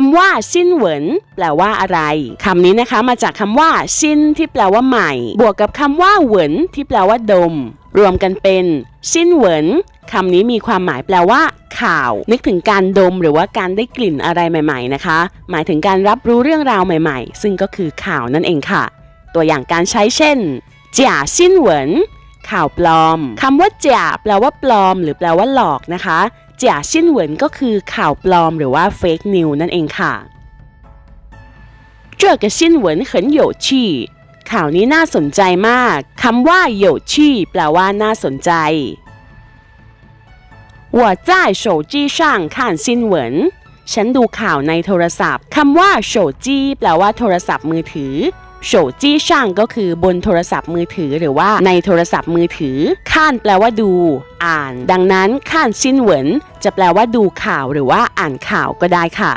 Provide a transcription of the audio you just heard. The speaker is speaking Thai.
คำว่าซินเหวินแปลว่าอะไรคำนี้นะคะมาจากคำว่าซินที่แปลว่าใหม่ บวกกับคำว่าเหวินที่แปลว่าดม รวมกันเป็นซินเหวินคำนี้มีความหมายแปลว่า ข่าว นึกถึงการดมหรือว่าการได้กลิ่นอะไรใหม่ ๆ นะคะ หมายถึงการรับรู้เรื่องราวใหม่ ๆ ซึ่งก็คือข่าวนั่นเองค่ะ ตัวอย่างการใช้เช่นจ่าซินเหวินข่าวปลอมคำว่าจ่าแปลว่าปลอม หรือแปลว่าหลอกนะคะ จ่าเซียนเหวินก็คือข่าวปลอมหรือว่าเฟกนิวนั่นเองค่ะ这个新闻很有趣ข่าวนี้น่าสนใจมาก คำว่าโยชีแปลว่าน่าสนใจ我在手机上看新闻ฉันดูข่าวในโทรศัพท์ คำว่าโฉจีแปลว่าโทรศัพท์มือถือ โฉจี้ช่างก็คือบนโทรศัพท์มือถือหรือว่าในโทรศัพท์มือถือข้านแปลว่าดู อ่าน ดังนั้นข้านซินเหวินจะแปลว่าดูข่าวหรือว่าอ่านข่าวก็ได้ค่ะ